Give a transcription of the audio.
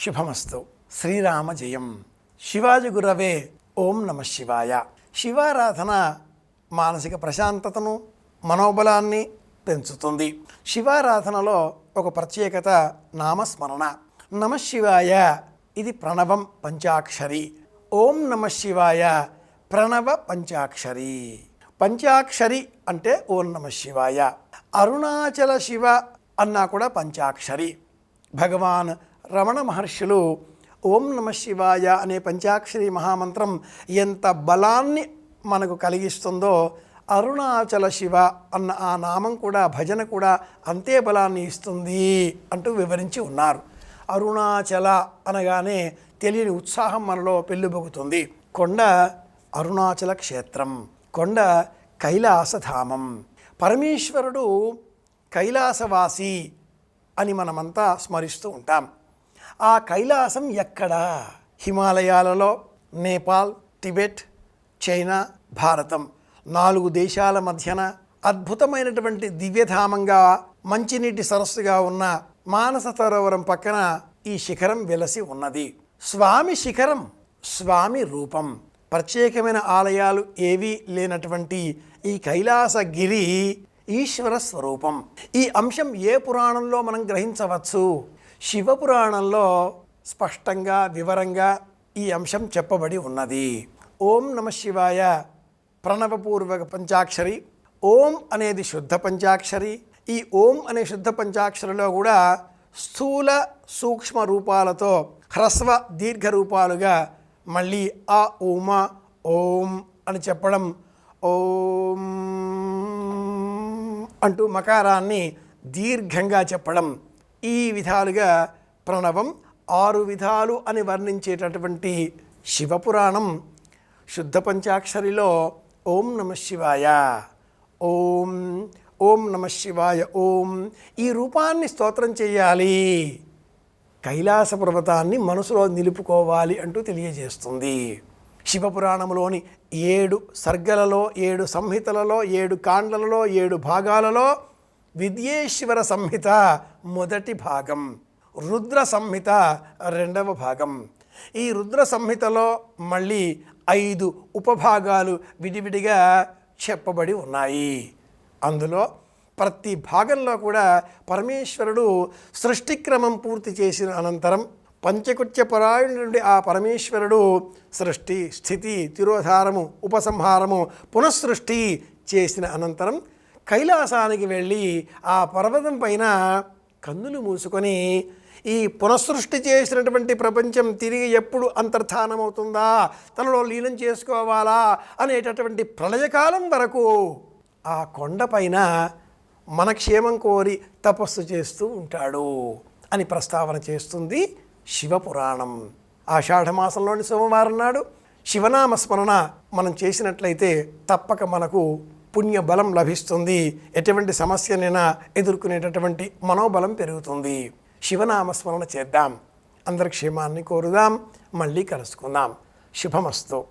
శుభమస్తు. శ్రీరామ జయం శివాజి గురవే ఓం నమ శివాయ. శివారాధన మానసిక ప్రశాంతతను మనోబలాన్ని పెంచుతుంది. శివారాధనలో ఒక ప్రత్యేకత నామస్మరణ. నమ శివాయ ఇది ప్రణవం పంచాక్షరి. ఓం నమ శివాయ ప్రణవ పంచాక్షరి. పంచాక్షరి అంటే ఓం నమ శివాయ. అరుణాచల శివ అన్నా కూడా పంచాక్షరి. భగవాన్ రమణ మహర్షులు ఓం నమ శివాయ అనే పంచాక్షరి మహామంత్రం ఎంత బలాన్ని మనకు కలిగిస్తుందో అరుణాచల శివ అన్న ఆ నామం కూడా భజన కూడా అంతే బలాన్ని ఇస్తుంది అంటూ వివరించి ఉన్నారు. అరుణాచల అనగానే తెలియని ఉత్సాహం మనలో పెళ్ళిబొగుతుంది. కొండ అరుణాచల క్షేత్రం కొండ కైలాసధామం. పరమేశ్వరుడు కైలాసవాసి అని మనమంతా స్మరిస్తూ ఉంటాం. ఆ కైలాసం ఎక్కడ? హిమాలయాలలో నేపాల్ టిబెట్ చైనా భారతం. నాలుగు దేశాల మధ్యన అద్భుతమైనటువంటి దివ్యధామంగా మంచినీటి సరస్సుగా ఉన్న మానస సరోవరం పక్కన ఈ శిఖరం వెలసి ఉన్నది. స్వామి శిఖరం స్వామి రూపం. ప్రత్యేకమైన ఆలయాలు ఏవీ లేనటువంటి ఈ కైలాసగిరి ఈశ్వర స్వరూపం. ఈ అంశం ఏ పురాణంలో మనం గ్రహించవచ్చు? శివపురాణంలో స్పష్టంగా వివరంగా ఈ అంశం చెప్పబడి ఉన్నది. ఓం నమ శివాయ ప్రణవపూర్వక పంచాక్షరి. ఓం అనేది శుద్ధ పంచాక్షరి. ఈ ఓం అనే శుద్ధ పంచాక్షరిలో కూడా స్థూల సూక్ష్మ రూపాలతో హ్రస్వ దీర్ఘ రూపాలుగా మళ్ళీ ఆ ఊమ ఓం అని చెప్పడం ఓం అంటూ మకారాన్ని దీర్ఘంగా చెప్పడం ఈ విధాలుగా ప్రణవం ఆరు విధాలు అని వర్ణించేటటువంటి శివపురాణం శుద్ధ పంచాక్షరిలో ఓం నమ శివాయ ఓం ఓం నమ శివాయ ఓం ఈ రూపాన్ని స్తోత్రం చేయాలి. కైలాస పర్వతాన్ని మనసులో నిలుపుకోవాలి అంటూ తెలియజేస్తుంది. శివపురాణంలోని ఏడు సర్గలలో ఏడు సంహితలలో ఏడు కాండలలో ఏడు భాగాలలో విద్యేశ్వర సంహిత మొదటి భాగం రుద్ర సంహిత రెండవ భాగం. ఈ రుద్ర సంహితలో మళ్ళీ ఐదు ఉపభాగాలు విడివిడిగా చెప్పబడి ఉన్నాయి. అందులో ప్రతి భాగంలో కూడా పరమేశ్వరుడు సృష్టిక్రమం పూర్తి చేసిన అనంతరం పంచకుత్య పరాయణ నుండి ఆ పరమేశ్వరుడు సృష్టి స్థితి తిరోధారము ఉపసంహారము పునఃసృష్టి చేసిన అనంతరం కైలాసానికి వెళ్ళి ఆ పర్వతం పైన కన్నులు మూసుకొని ఈ పునఃసృష్టి చేసినటువంటి ప్రపంచం తిరిగి ఎప్పుడు అంతర్ధానమవుతుందా? తనలో లీనం చేసుకోవాలా? అనేటటువంటి ప్రళయకాలం వరకు ఆ కొండపైన మన క్షేమం కోరి తపస్సు చేస్తూ ఉంటాడు అని ప్రస్తావన చేస్తుంది శివపురాణం. ఆషాఢమాసంలోని సోమవారం నాడు శివనామ స్మరణ మనం చేసినట్లయితే తప్పక మనకు పుణ్య బలం లభిస్తుంది. ఎటువంటి సమస్యనైనా ఎదుర్కొనేటటువంటి మనోబలం పెరుగుతుంది. శివనామస్మరణ చేద్దాం. అందరి క్షేమాన్ని కోరుదాం. మళ్ళీ కలుసుకుందాం. శుభమస్తు.